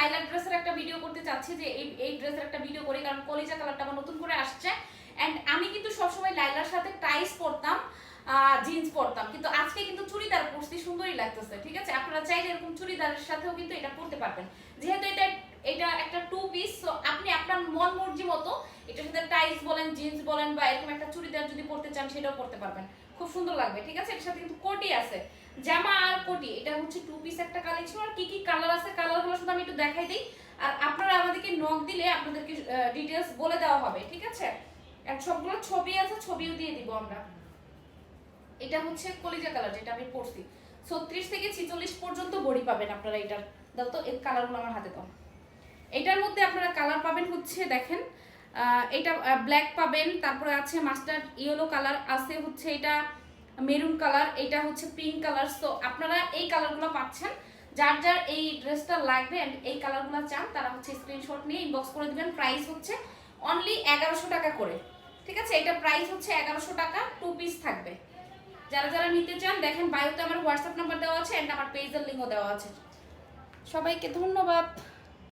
লাইলা ড্রেসের একটা ভিডিও করতে চাচ্ছি যে এই এই ড্রেসের একটা ভিডিও করি, কারণ কলিজা কালারটা আমার নতুন করে আসছে। অ্যান্ড আমি কিন্তু সবসময় লাইলার সাথে টাইস পরতাম জিন্স পরতাম। কিন্তু আজকে কিন্তু চুড়িদার পরছি, সুন্দরই লাগতেছে, ঠিক আছে? আপনারা চাইলে এরকম চুড়িদারের সাথেও কিন্তু এটা পরতে পারবেন। যেহেতু এটা এটা একটা টু পিস সো আপনি আপনার মন মর্জি মতো এটার সাথে টাইস বলেন জিন্স বলেন বা এরকম একটা চুড়িদার যদি পরতে চান, সেটাও পরতে পারবেন। খুব সুন্দর লাগবে, ঠিক আছে? এর সাথে কিন্তু কোটি আছে। জামা আর কোটি, এটা হচ্ছে টু পিস একটা কালেকশন। আর কি কি কালার আছে? কালারগুলো শুধু আমি একটু দেখাই দিই। আর আপনারা আমাদেরকে নক দিলে আপনাদেরকে ডিটেলস বলে দেওয়া হবে, ঠিক আছে? আর সবগুলো ছবি আছে, ছবিও দিয়ে দিব আমরা। এটা হচ্ছে কলিজা কালার যেটা আমি পরছি। ছত্রিশ থেকে ছিচল্লিশ পর্যন্ত বড়ি পাবেন আপনারা এটার। দাও তো, এর কালারগুলো আমার হাতে দাও। এটার মধ্যে আপনারা কালার পাবেন হচ্ছে, দেখেন এটা ব্ল্যাক পাবেন। তারপরে আছে মাস্টার্ড ইয়েলো কালার আছে হচ্ছে এটা মেরুন কালার এটা হচ্ছে পিঙ্ক কালার তো আপনারা এই কালারগুলো পাচ্ছেন। যার যার এই ড্রেসটা লাগবে এই কালারগুলো চান, তারা হচ্ছে স্ক্রিনশট নিয়ে ইনবক্স করে দিবেন। প্রাইস হচ্ছে অনলি এগারোশো টাকা করে। ঠিক আছে? এটা প্রাইস হচ্ছে এগারোশো টাকা টু পিস থাকবে। যারা যারা নিতে চান, দেখেন বায়োতে আমার হোয়াটসঅ্যাপ নাম্বার দেওয়া আছে অ্যান্ড আমার পেজের লিঙ্কও দেওয়া আছে। সবাইকে ধন্যবাদ।